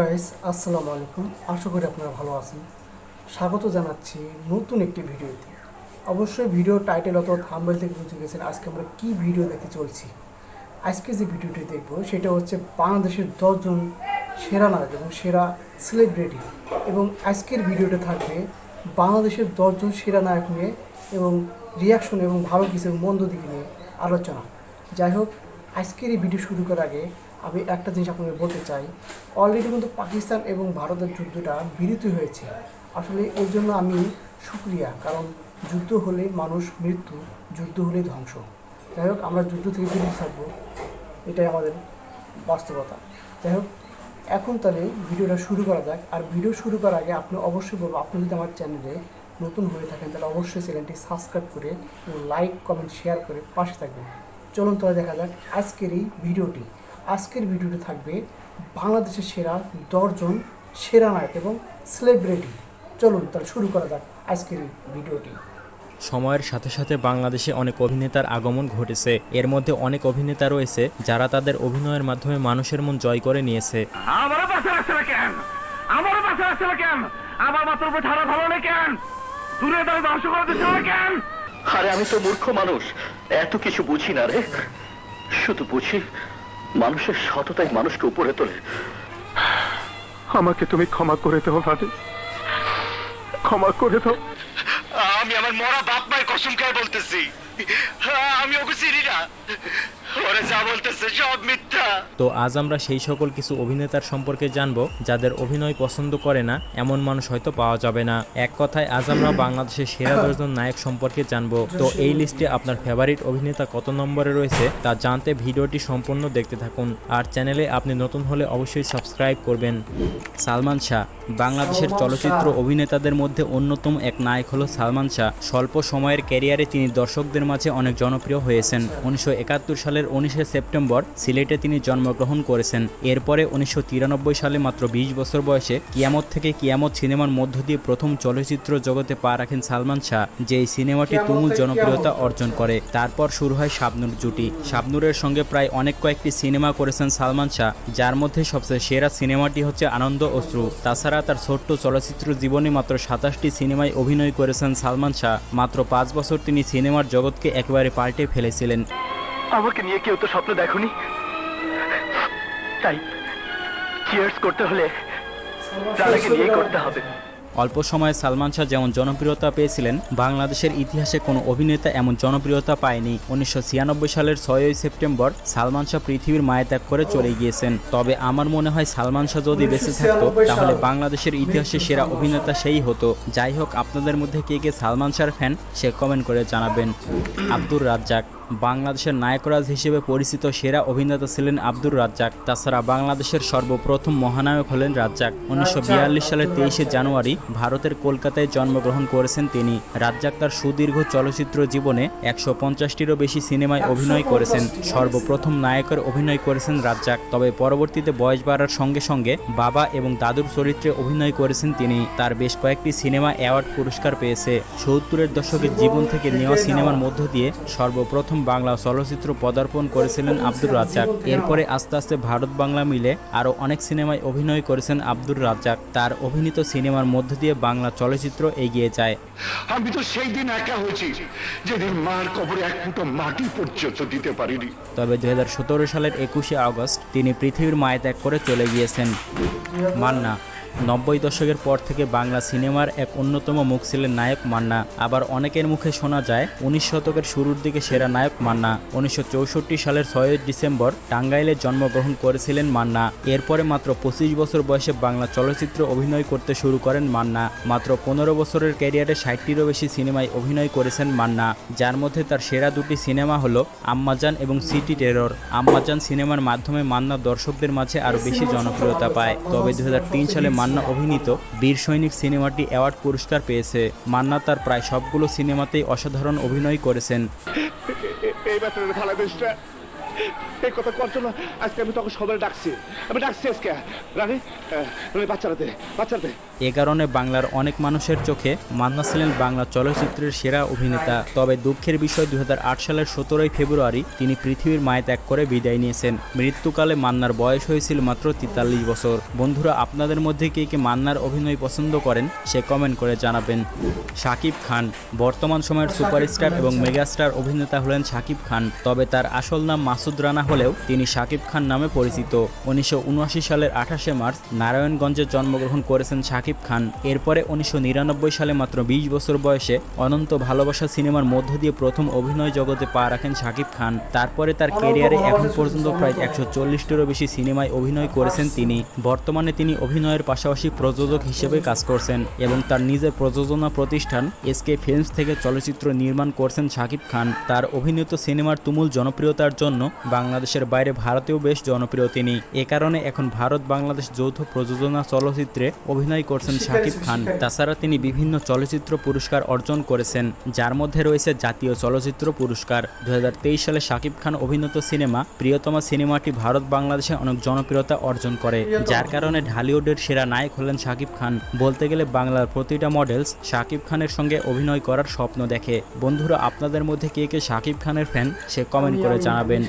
Guys আসসালামু আলাইকুম। আশা করি আপনারা ভালো আছেন। স্বাগত জানাচ্ছি নতুন একটি ভিডিওতে। অবশ্যই ভিডিও টাইটেল অথবা থাম্বেল থেকে বুঝে গেছেন আজকে আমরা কি ভিডিও দেখতে চলছি। আজকে যে ভিডিওটি দেখব, সেটা হচ্ছে বাংলাদেশের দশজন সেরা নায়ক এবং সেরা সেলিব্রিটি এবং আজকের ভিডিওটা থাকবে বাংলাদেশের দশজন সেরা নায়ক নিয়ে এবং রিয়াকশন এবং ভালো কিছু মন্দ দিক নিয়ে আলোচনা। যাই হোক, আজকের এই ভিডিও শুরু করার আগে আমি একটা জিনিস আপনাকে বলতে চাই। অলরেডি কিন্তু পাকিস্তান এবং ভারতের যুদ্ধটা বিরতি হয়েছে। আসলে এর জন্য আমি সুক্রিয়া কারণ যুদ্ধ হলে মানুষ মৃত্যু, যুদ্ধ হলে ধ্বংস। যাই হোক, আমরা যুদ্ধ থেকে বিরত থাকব, এটাই আমাদের বাস্তবতা। যাই হোক, এখন তাহলে ভিডিওটা শুরু করা যাক। আর ভিডিও শুরু করার আগে আপনি অবশ্যই বলব, আপনি যদি আমার চ্যানেলে নতুন হয়ে থাকেন, তাহলে অবশ্যই চ্যানেলটি সাবস্ক্রাইব করে লাইক, কমেন্ট, শেয়ার করে পাশে থাকবেন। চলুন তাহলে দেখা যাক আজকের এই ভিডিওটি। আজকের ভিডিওটি থাকবে বাংলাদেশের সেরা দশজন সেরা নায়ক এবং সেলিব্রিটি চলুন তাহলে শুরু করা যাক আজকের ভিডিওটি। সময়ের সাথে সাথে বাংলাদেশে অনেক অভিনেতার আগমন ঘটেছে। এর মধ্যে অনেক অভিনেতা রয়েছে যারা তাদের অভিনয়ের মাধ্যমে মানুষের মন জয় করে নিয়েছে। আমারও পাশে রাখছে কেন? আমারও পাশে রাখছে কেন? আমার মাথার উপর ছাড়া ভালো নেই কেন? দূরে তারা ধ্বংস করে দিচ্ছে কেন? আরে আমি তো মূর্খ মানুষ। এত কিছু বুঝি না রে। শুধু বুঝি মানুষের সততাই মানুষকে উপরে তোলে। আমাকে তুমি ক্ষমা করে দাও ভাবে ক্ষমা করে দাও। আমি আমার মরা বাপ মায়ের কসম খেয়ে বলতেছি। আমি ওকে চিনি না। তো আজ আমরা সেই সকল কিছু অভিনেতার সম্পর্কে জানব, যাদের অভিনয় পছন্দ করে না, এমন মানুষ হয়তো পাওয়া যাবে না। এক কথায়, আজ আমরা বাংলাদেশের সেরা দশজন নায়ক সম্পর্কে জানব। তো এই লিস্টে আপনার ফেভারিট অভিনেতা কত নম্বরে রয়েছে, তা জানতে ভিডিওটি সম্পূর্ণ দেখতে থাকুন। আর চ্যানেলে আপনি নতুন হলে অবশ্যই সাবস্ক্রাইব করবেন। সালমান শাহ, বাংলাদেশের চলচ্চিত্র অভিনেতাদের মধ্যে অন্যতম এক নায়ক হলো সালমান শাহ। স্বল্প সময়ের ক্যারিয়ারে তিনি দর্শকদের মাঝে অনেক জনপ্রিয় হয়েছেন। উনিশশো একাত্তর সালের উনিশে সেপ্টেম্বর সিলেটে তিনি জন্মগ্রহণ করেছেন। এরপরে উনিশশো তিরানব্বই সালে মাত্র বিশ বছর বয়সে কিয়ামত থেকে কিয়ামত সিনেমার মধ্য দিয়ে প্রথম চলচ্চিত্র জগতে পা রাখেন সালমান শাহ যে এই সিনেমাটি তুমুল জনপ্রিয়তা অর্জন করে। তারপর শুরু হয় শাবনুর জুটি। শাবনুরের সঙ্গে প্রায় অনেক কয়েকটি সিনেমা করেছেন সালমান শাহ যার মধ্যে সবচেয়ে সেরা সিনেমাটি হচ্ছে আনন্দ অশ্রু তাছাড়া তার ছোট্ট চলচ্চিত্র জীবনে মাত্র সাতাশটি সিনেমায় অভিনয় করেছেন সালমান শাহ। মাত্র পাঁচ বছর তিনি সিনেমার জগৎকে একেবারে পাল্টে ফেলেছিলেন। আমাকে নিয়ে কেউ তো স্বপ্ন দেখনি। তাই চিয়ার্স করতে হলে তারাকে নিয়ে করতে হবে। অল্প সময়ে সালমান শাহ যেমন জনপ্রিয়তা পেয়েছিলেন বাংলাদেশের ইতিহাসে কোনো অভিনেতা এমন জনপ্রিয়তা পায়নি। উনিশশো ছিয়ানব্বই সালের ছয়ই সেপ্টেম্বর সালমান শাহ পৃথিবীর মায়া ত্যাগ করে চলে গিয়েছেন। তবে আমার মনে হয় সালমান শাহ যদি বেঁচে থাকতো তাহলে বাংলাদেশের ইতিহাসে সেরা অভিনেতা সেই হতো। যাই হোক আপনাদের মধ্যে কে কে সালমান শাহর ফ্যান সে কমেন্ট করে জানাবেন। আব্দুর রাজ্জাক। বাংলাদেশের নায়করাজ হিসেবে পরিচিত সেরা অভিনেতা ছিলেন আব্দুর রাজ্জাক। তাছাড়া বাংলাদেশের সর্বপ্রথম মহানায়ক হলেন রাজ্জাক। উনিশশো বিয়াল্লিশ সালের তেইশে জানুয়ারি ভারতের কলকাতায় জন্মগ্রহণ করেছেন তিনি। রাজ্জাক তার সুদীর্ঘ চলচ্চিত্র জীবনে একশো পঞ্চাশটিরও বেশি সিনেমায় অভিনয় করেছেন। সর্বপ্রথম নায়কের অভিনয় করেছেন রাজ্জাক। তবে পরবর্তীতে বয়স বাড়ার সঙ্গে সঙ্গে বাবা এবং দাদুর চরিত্রে অভিনয় করেছেন তিনি। তার বেশ কয়েকটি সিনেমা অ্যাওয়ার্ড পুরস্কার পেয়েছে। সত্তরের দশকের জীবন থেকে নেওয়া সিনেমার মধ্য দিয়ে সর্বপ্রথম বাংলা চলচ্চিত্র পদার্পণ করেছিলেন আব্দুর রাজ্জাক। এরপরে আস্তে আস্তে ভারত বাংলা মিলে আরও অনেক সিনেমায় অভিনয় করেছেন আব্দুর রাজ্জাক। তার অভিনীত সিনেমার মধ্য দিয়ে বাংলা চলচ্চিত্র এগিয়ে যায়। আমি তো সেই দিন একা হয়েছি যেদিন মার কবরে এক ফুটো মাটি পর্যন্ত দিতে পারিনি। তবে দুই হাজার সতেরো সালের একুশে আগস্ট তিনি পৃথিবীর মায়া ত্যাগ করে চলে গিয়েছেন। মান্না নব্বই দশকের পর থেকে বাংলা সিনেমার এক অন্যতম মুখ ছিলেন নায়ক মান্না। আবার অনেকের মুখে শোনা যায়, উনিশ শতকের শুরুর দিকে সেরা নায়ক মান্না। উনিশশো চৌষট্টি সালের ছয়ই ডিসেম্বর টাঙ্গাইলে জন্মগ্রহণ করেছিলেন মান্না। এরপরে মাত্র পঁচিশ বছর বয়সে বাংলা চলচ্চিত্র অভিনয় করতে শুরু করেন মান্না। মাত্র পনেরো বছরের ক্যারিয়ারে ষাটটিরও বেশি সিনেমায় অভিনয় করেছেন মান্না। যার মধ্যে তার সেরা দুটি সিনেমা হলো আম্মাজান এবং সিটি টেরর। আম্মাজান সিনেমার মাধ্যমে মান্না দর্শকদের মাঝে আরও বেশি জনপ্রিয়তা পায়। তবে দু হাজার তিন সালে মান্না অভিনীত বীর সৈনিক সিনেমাটি অ্যাওয়ার্ড পুরস্কার পেয়েছে। মান্না তার প্রায় সবগুলো সিনেমাতেই অসাধারণ অভিনয় করেছেন। এই এই কথা আজকে আমি সবাই ডাকছি। আমি ডাকছি আজকে। রানী রানী বাচ্চারা দে বাচ্চারা দে এ কারণে বাংলার অনেক মানুষের চোখে মান্না ছিলেন বাংলা চলচ্চিত্রের সেরা অভিনেতা। তবে দুঃখের বিষয় সালের সতেরোই ফেব্রুয়ারি তিনি পৃথিবীর ত্যাগ করে বিদায় নিয়েছেন। মৃত্যুকালে মান্নার বয়স হয়েছিল মাত্র তেতাল্লিশ বছর। বন্ধুরা, আপনাদের মধ্যে কে কে মান্নার অভিনয় পছন্দ করেন, সে কমেন্ট করে জানাবেন। শাকিব খান, বর্তমান সময়ের সুপারস্টার এবং মেগাস্টার অভিনেতা হলেন শাকিব খান, তবে তার আসল নাম রানা হলেও তিনি শাকিব খান নামে পরিচিত। উনিশশো উনআশি সালের আঠাশে মার্চ নারায়ণগঞ্জে জন্মগ্রহণ করেছেন শাকিব খান। এরপরে উনিশশো নিরানব্বই সালে মাত্র বিশ বছর বয়সে অনন্ত ভালোবাসা সিনেমার মধ্য দিয়ে প্রথম অভিনয় জগতে পা রাখেন শাকিব খান। তারপরে তার কেরিয়ারে এখন পর্যন্ত প্রায় একশো চল্লিশটিরও বেশি সিনেমায় অভিনয় করেছেন তিনি। বর্তমানে তিনি অভিনয়ের পাশাপাশি প্রযোজক হিসেবে কাজ করছেন এবং তার নিজের প্রযোজনা প্রতিষ্ঠান এসকে ফিল্মস থেকে চলচ্চিত্র নির্মাণ করছেন শাকিব খান। তার অভিনীত সিনেমার তুমুল জনপ্রিয়তার জন্য বাংলাদেশের বাইরে ভারতেও বেশ জনপ্রিয় তিনি। এ কারণে এখন ভারত বাংলাদেশ যৌথ প্রযোজনা চলচ্চিত্রে অভিনয় করছেন শাকিব খান। তাছাড়া তিনি বিভিন্ন চলচ্চিত্র পুরস্কার অর্জন করেছেন যার মধ্যে রয়েছে জাতীয় চলচ্চিত্র পুরস্কার। দু হাজার তেইশ সালে শাকিব খান অভিনীত সিনেমা প্রিয়তমা সিনেমাটি ভারত বাংলাদেশে অনেক জনপ্রিয়তা অর্জন করে যার কারণে ঢালিউডের সেরা নায়ক হলেন শাকিব খান। বলতে গেলে বাংলার প্রতিটা মডেলস শাকিব খানের সঙ্গে অভিনয় করার স্বপ্ন দেখে। বন্ধুরা আপনাদের মধ্যে কে কে শাকিব খানের ফ্যান সে কমেন্ট করে জানাবেন।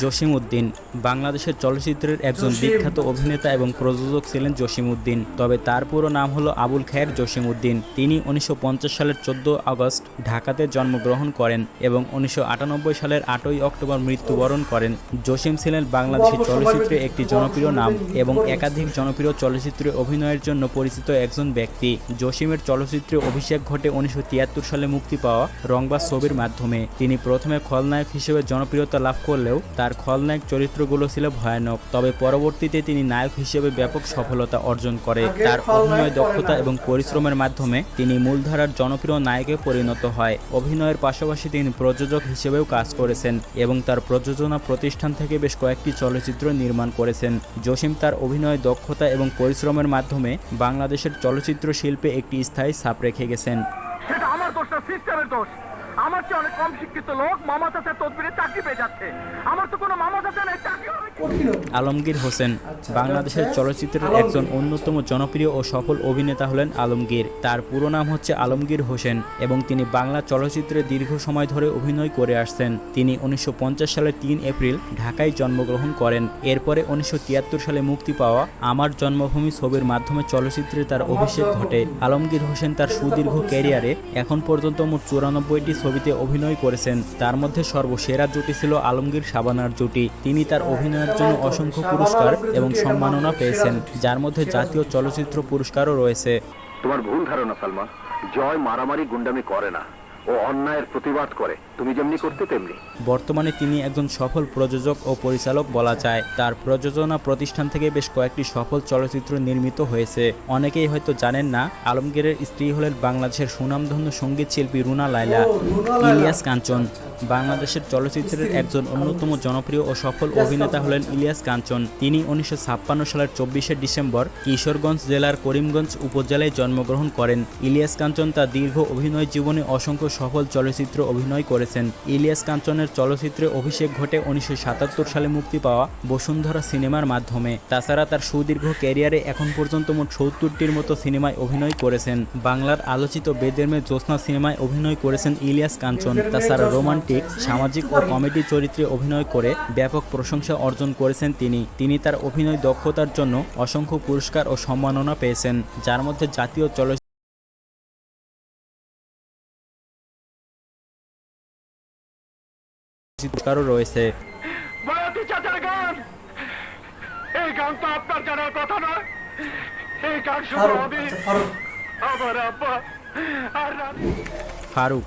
জসিম উদ্দিন বাংলাদেশের চলচ্চিত্রের একজন বিখ্যাত অভিনেতা এবং প্রযোজক ছিলেন জসিম উদ্দিন তবে তার পুরো নাম হলো আবুল খায়ের জসিম উদ্দিন তিনি উনিশশো পঞ্চাশ সালের চোদ্দ আগস্ট ঢাকাতে জন্মগ্রহণ করেন এবং উনিশশো আটানব্বই সালের আটই অক্টোবর মৃত্যুবরণ করেন। জসিম ছিলেন বাংলাদেশি চলচ্চিত্রে একটি জনপ্রিয় নাম এবং একাধিক জনপ্রিয় চলচ্চিত্রে অভিনয়ের জন্য পরিচিত একজন ব্যক্তি। জসিমের চলচ্চিত্রে অভিষেক ঘটে উনিশশো তিয়াত্তর সালে মুক্তি পাওয়া রংবাজ ছবির মাধ্যমে। তিনি প্রথমে খলনায়ক হিসেবে জনপ্রিয়তা লাভ করলেও তার খলনায়ক চরিত্রগুলো ছিল ভয়ানক তবে পরবর্তীতে তিনি নায়ক হিসেবে ব্যাপক সফলতা অর্জন করে। তার অভিনয় দক্ষতা এবং পরিশ্রমের মাধ্যমে তিনি মূলধারার জনপ্রিয় নায়কে পরিণত হয়। অভিনয়ের পাশাপাশি তিনি প্রযোজক হিসেবেও কাজ করেছেন এবং তার প্রযোজনা প্রতিষ্ঠান থেকে বেশ কয়েকটি চলচ্চিত্র নির্মাণ করেছেন। জসিম তার অভিনয় দক্ষতা এবং পরিশ্রমের মাধ্যমে বাংলাদেশের চলচ্চিত্র শিল্পে একটি স্থায়ী ছাপ রেখে গেছেন। সেটা আমার দোষ না সিস্টেমের দোষ। আমার চেয়ে অনেক কম শিক্ষিত লোক মামা চাচার তদবিরে চাকরি পেয়ে যাচ্ছে। আমার তো কোনো মামা চাচা নেই চাকরি। আলমগীর হোসেন বাংলাদেশের চলচ্চিত্রের একজন অন্যতম জনপ্রিয় ও সফল অভিনেতা হলেন আলমগীর। তার পুরো নাম হচ্ছে আলমগীর হোসেন এবং তিনি বাংলা চলচ্চিত্রে দীর্ঘ সময় ধরে অভিনয় করে আসছেন। তিনি উনিশশো পঞ্চাশ সালের তিন এপ্রিল ঢাকায় জন্মগ্রহণ করেন। এরপরে উনিশশো তিয়াত্তর সালে মুক্তি পাওয়া আমার জন্মভূমি ছবির মাধ্যমে চলচ্চিত্রে তার অভিষেক ঘটে। আলমগীর হোসেন তার সুদীর্ঘ ক্যারিয়ারে এখন পর্যন্ত মোট চুরানব্বইটি ছবিতে অভিনয় করেছেন। তার মধ্যে সর্বসেরা জুটি ছিল আলমগীর সাবানার জুটি। তিনি তার অভিনয়ের জন্য অসংখ্য পুরস্কার এবং সম্মাননা পেয়েছেন, যার মধ্যে জাতীয় চলচ্চিত্র পুরস্কারও রয়েছে। তোমার ভুল ধারণা সালমান জয় মারামারি গুন্ডামি করে না। ও অন্যায়ের প্রতিবাদ করে। তুমি যেমনি করতে তেমনি। বর্তমানে তিনি একজন সফল প্রযোজক ও পরিচালক বলা যায়। তার প্রযোজনা প্রতিষ্ঠান থেকে বেশ কয়েকটি সফল চলচ্চিত্র নির্মিত হয়েছে। অনেকেই হয়তো জানেন না আলমগীরের স্ত্রী হলেন বাংলাদেশের সুনামধন্য সংগীত শিল্পী রুনা লায়লা ইলিয়াস কাঞ্চন। বাংলাদেশের চলচ্চিত্রের একজন অন্যতম জনপ্রিয় ও সফল অভিনেতা হলেন ইলিয়াস কাঞ্চন। তিনি উনিশশো ছাপ্পান্ন সালের চব্বিশে ডিসেম্বর কিশোরগঞ্জ জেলার করিমগঞ্জ উপজেলায় জন্মগ্রহণ করেন। ইলিয়াস কাঞ্চন তার দীর্ঘ অভিনয় জীবনে অসংখ্য সফল চলচ্চিত্র অভিনয় করেছেন। ইলিয়াস কাঞ্চনের চলচ্চিত্রে অভিষেক ঘটে উনিশশো সাতাত্তর সালে মুক্তি পাওয়া বসুন্ধরা সিনেমার মাধ্যমে। তাছাড়া তার সুদীর্ঘ ক্যারিয়ারে এখন পর্যন্ত মোট সত্তরটির মতো সিনেমায় অভিনয় করেছেন। বাংলার আলোচিত বেদের মেয়ে জ্যোৎস্না সিনেমায় অভিনয় করেছেন ইলিয়াস কাঞ্চন। তাছাড়া রোমান্টিক, সামাজিক ও কমেডি চরিত্রে অভিনয় করে ব্যাপক প্রশংসা অর্জন করেছেন তিনি। তিনি তার অভিনয় দক্ষতার জন্য অসংখ্য পুরস্কার ও সম্মাননা পেয়েছেন, যার মধ্যে জাতীয় চলচ্চিত্র পুরস্কারও রয়েছে। বয়াতি চাচার গান! এই গান তো আপনার জানার কথা নয়। এই গান শুধু ফারুক আমি আচ্ছা, আমার আব্বা আর রানী ফারুক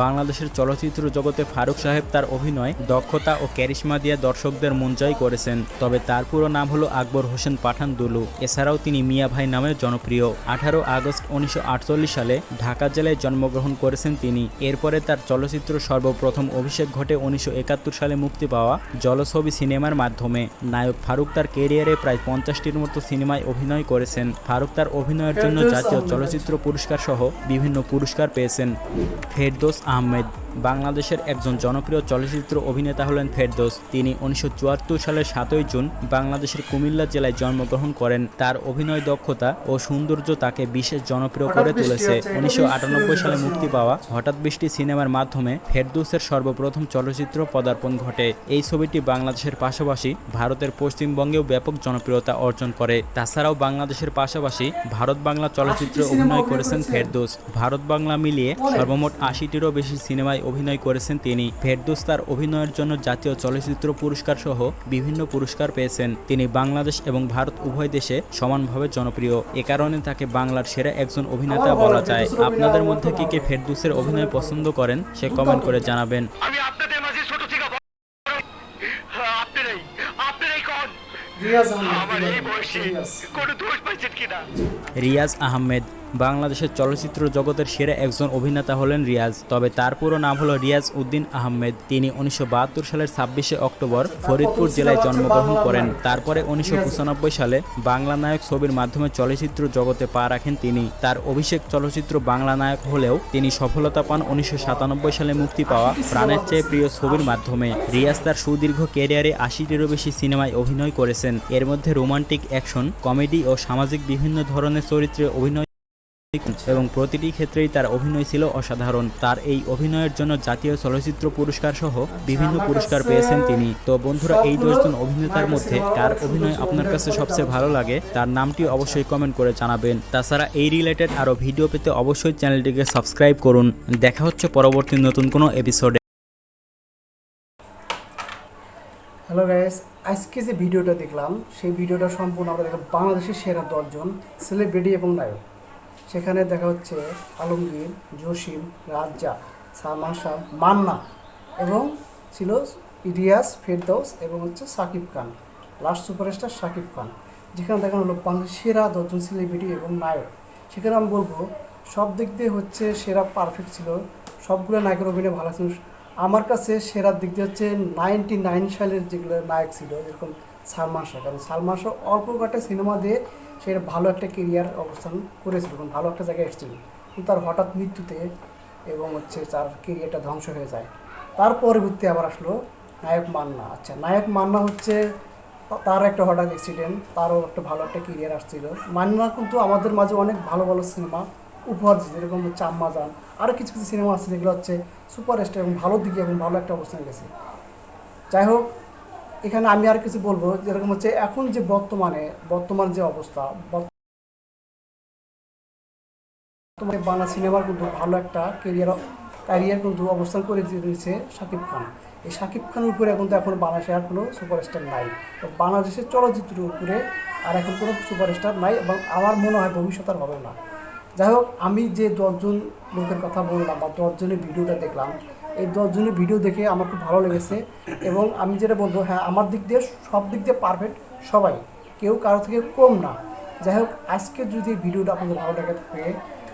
বাংলাদেশের চলচ্চিত্র জগতে ফারুক সাহেব তার অভিনয়, দক্ষতা ও ক্যারিশমা দিয়ে দর্শকদের মন জয় করেছেন। তবে তার পুরো নাম হলো আকবর হোসেন পাঠান দুলু। এছাড়াও তিনি মিয়া ভাই নামে জনপ্রিয়। আঠারো আগস্ট উনিশশো আটচল্লিশ সালে ঢাকা জেলায় জন্মগ্রহণ করেছেন তিনি। এরপরে তার চলচ্চিত্র সর্বপ্রথম অভিষেক ঘটে উনিশশো একাত্তর সালে মুক্তি পাওয়া জলছবি সিনেমার মাধ্যমে। নায়ক ফারুক তার কেরিয়ারে প্রায় পঞ্চাশটির মতো সিনেমায় অভিনয় করেছেন। ফারুক তার অভিনয়ের জন্য জাতীয় চলচ্চিত্র পুরস্কার সহ বিভিন্ন পুরস্কার পেয়েছেন। ফেরদোস আহমেদ বাংলাদেশের একজন জনপ্রিয় চলচ্চিত্র অভিনেতা হলেন ফেরদৌস। তিনি উনিশশো চুয়াত্তর সালের সাতই জুন বাংলাদেশের কুমিল্লা জেলায় জন্মগ্রহণ করেন। তার অভিনয় দক্ষতা ও সৌন্দর্য তাকে বিশেষ জনপ্রিয় করে তুলেছে। উনিশশো সালে মুক্তি পাওয়া হঠাৎ বৃষ্টি সিনেমার মাধ্যমে ফেরদৌসের সর্বপ্রথম চলচ্চিত্র পদার্পণ ঘটে। এই ছবিটি বাংলাদেশের পাশাপাশি ভারতের পশ্চিমবঙ্গেও ব্যাপক জনপ্রিয়তা অর্জন করে। তাছাড়াও বাংলাদেশের পাশাপাশি ভারত বাংলা চলচ্চিত্রে অভিনয় করেছেন। ফেরদৌস। ভারত বাংলা মিলিয়ে সর্বমোট আশিটিরও বেশি সিনেমায় অভিনয় করেছেন তিনি। ফেরদৌস তার অভিনয়ের জন্য জাতীয় চলচ্চিত্র পুরস্কার সহ বিভিন্ন পুরস্কার পেয়েছেন। তিনি বাংলাদেশ এবং ভারত উভয় দেশে সমানভাবে জনপ্রিয়। এ কারণে তাকে বাংলার সেরা একজন অভিনেতা বলা যায়। আপনাদের মধ্যে কে কে ফেরদৌসের অভিনয় পছন্দ করেন সে কমেন্ট করে জানাবেন। হ্যাঁ, রিয়াজ আহমেদ, বাংলাদেশের চলচ্চিত্র জগতের সেরা একজন অভিনেতা হলেন রিয়াজ, তবে তার পুরো নাম হলো রিয়াজ উদ্দিন আহমেদ। তিনি উনিশশো বাহাত্তর সালের ছাব্বিশে অক্টোবর ফরিদপুর জেলায় জন্মগ্রহণ করেন। তারপরে উনিশশো পঁচানব্বই সালে বাংলা নায়ক ছবির মাধ্যমে চলচ্চিত্র জগতে পা রাখেন তিনি। তার অভিষেক চলচ্চিত্র বাংলা নায়ক হলেও তিনি সফলতা পান উনিশশো সাতানব্বই সালে মুক্তি পাওয়া প্রাণের চেয়ে প্রিয় ছবির মাধ্যমে। রিয়াজ তার সুদীর্ঘ ক্যারিয়ারে আশিটিরও বেশি সিনেমায় অভিনয় করেছেন। এর মধ্যে রোমান্টিক অ্যাকশন, কমেডি ও সামাজিক বিভিন্ন ধরনের চরিত্রে অভিনয় এবং প্রতিটি ক্ষেত্রেই তার অভিনয় ছিল অসাধারণ। তার এই অভিনয়ের জন্য জাতীয় চলচ্চিত্র পুরস্কার সহ বিভিন্ন পুরস্কার পেয়েছেন তিনি। তো বন্ধুরা, এই দশজন অভিনেতার মধ্যে কার অভিনয় আপনার কাছে সবচেয়ে ভালো লাগে, তার নামটি অবশ্যই কমেন্ট করে জানাবেন। তাছাড়া এই রিলেটেড আরও ভিডিও পেতে অবশ্যই চ্যানেলটিকে সাবস্ক্রাইব করুন। দেখা হচ্ছে পরবর্তী নতুন কোনো এপিসোডে হ্যালো গাইস আজকে যে ভিডিওটা দেখলাম, সেই ভিডিওটা সম্পূর্ণ আমরা দেখলাম বাংলাদেশের সেরা দশজন সেলিব্রিটি এবং নায়ক। সেখানে দেখা হচ্ছে আলমগীর, জসিম, রাজ্জা, সালমান শাহ, মান্না এবং ছিল ইডিয়াস ফেরদৌস এবং হচ্ছে সাকিব খান লাস্ট সুপারস্টার সাকিব খান। যেখানে দেখানো হলো বাংলাদেশের সেরা দশজন সেলিব্রিটি এবং নায়ক। সেখানে আমি বলব সব দিক দিয়ে হচ্ছে সেরা পারফেক্ট ছিল। সবগুলো নায়কের অভিনয় ভালো ছিল। আমার কাছে সেরার দিক দিয়ে হচ্ছে নাইনটি নাইন সালের যেগুলো নায়ক ছিল যেরকম সালমান শাহ। কারণ সালমান শাহ অল্প কয়েকটা সিনেমা দিয়ে সে ভালো একটা কেরিয়ার অবস্থান করেছিল, এবং ভালো একটা জায়গায় এসেছিল। কিন্তু তার হঠাৎ মৃত্যুতে এবং হচ্ছে তার কেরিয়ারটা ধ্বংস হয়ে যায়। তার পরবর্তী আবার আসলো নায়ক মান্না। আচ্ছা নায়ক মান্না হচ্ছে তার একটা হঠাৎ অ্যাক্সিডেন্ট তারও একটা ভালো একটা কেরিয়ার আসছিল। মান্না কিন্তু আমাদের মাঝে অনেক ভালো ভালো সিনেমা উপহার দিচ্ছে যেরকম হচ্ছে আম্মাজান আরও কিছু কিছু সিনেমা আছে যেগুলো হচ্ছে সুপারস্টার এবং ভালো দিকে এবং ভালো একটা অবস্থানে গেছে। যাই হোক, এখানে আমি আর কিছু বলব, যেরকম হচ্ছে এখন যে বর্তমানে, বর্তমান যে অবস্থা, বর্তমানে বাংলা সিনেমার কিন্তু ভালো একটা কেরিয়ার ক্যারিয়ার কিন্তু অবস্থান করে দিয়েছে শাকিব খান। এই শাকিব খানের উপরে এখন তো এখন বাংলাদেশে আর কোনো সুপারস্টার নাই। তো বাংলাদেশের চলচ্চিত্রের উপরে আর এখন কোনো সুপারস্টার নাই এবং আমার মনে হয় ভবিষ্যৎ আর হবে না। যাই হোক আমি যে দশজন লোকের কথা বললাম বা দশজনের ভিডিওটা দেখলাম, এই দশজনের ভিডিও দেখে আমার খুব ভালো লেগেছে এবং আমি যেটা বলব হ্যাঁ আমার দিক দিয়ে সব দিক দিয়ে পারফেক্ট সবাই, কেউ কারও থেকে কম না। যাই হোক আজকে যদি ভিডিওটা আপনাদের ভালো লাগে থাকে,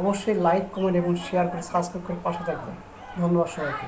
অবশ্যই লাইক কমেন্ট এবং শেয়ার করে সাবস্ক্রাইব করে পাশে থাকবেন। ধন্যবাদ সবাইকে।